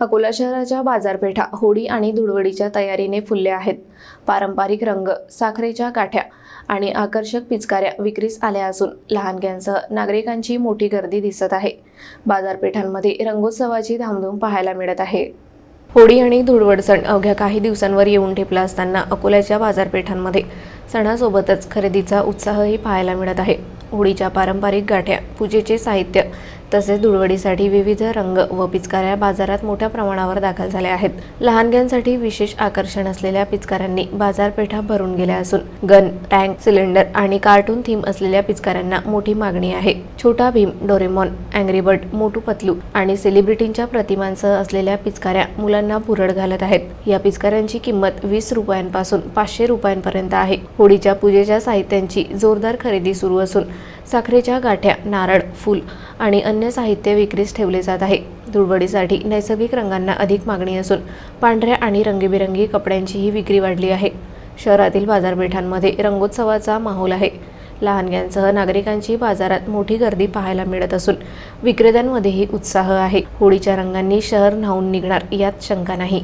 अकोला शहराच्या बाजारपेठा होडी आणि धुळवडीच्या तयारीने फुलल्या आहेत. पारंपरिक रंग साखरेच्या काठ्या आणि आकर्षक पिचकाऱ्या विक्रीस आल्या असून लहानग्यांसह नागरिकांची मोठी गर्दी दिसत आहे. बाजारपेठांमध्ये रंगोत्सवाची धामधूम पाहायला मिळत आहे. होळी आणि धुळवड सण अवघ्या काही दिवसांवर येऊन ठेपला असताना अकोल्याच्या बाजारपेठांमध्ये सणासोबतच खरेदीचा उत्साहही पाहायला मिळत आहे. होळीच्या पारंपरिक गाठ्या पूजेचे साहित्य तसेच धुळवडीसाठी विविध रंग व पिचकाऱ्या बाजारात मोठ्या प्रमाणावर दाखल झाल्या आहेत. लहानग्यांसाठी विशेष आकर्षण असलेल्या पिचकाऱ्यांनी बाजारपेठा भरून गेल्या असून गन टँक सिलेंडर आणि कार्टून थीम असलेल्या पिचकाऱ्यांना मोठी मागणी आहे. Chhota Bheem Doraemon angry bird Motu Patlu आणि सेलिब्रिटींच्या प्रतिमांसह असलेल्या पिचकाऱ्या मुलांना भुरड घालत आहेत. या पिचकाऱ्यांची किंमत वीस रुपयांपासून पाचशे रुपयांपर्यंत आहे. होळीच्या पूजेच्या साहित्यांची जोरदार खरेदी सुरू असून साखरेच्या गाठ्या नारळ फूल आणि अन्य साहित्य विक्रीस ठेवले जात आहे. धुळवडीसाठी नैसर्गिक रंगांना अधिक मागणी असून पांढऱ्या आणि रंगीबेरंगी कपड्यांचीही विक्री वाढली आहे. शहरातील बाजारपेठांमध्ये रंगोत्सवाचा माहोल आहे. लहानग्यांसह नागरिकांची बाजारात मोठी गर्दी पाहायला मिळत असून विक्रेत्यांमध्येही उत्साह आहे. होळीच्या रंगांनी शहर न्हावून निघणार यात शंका नाही.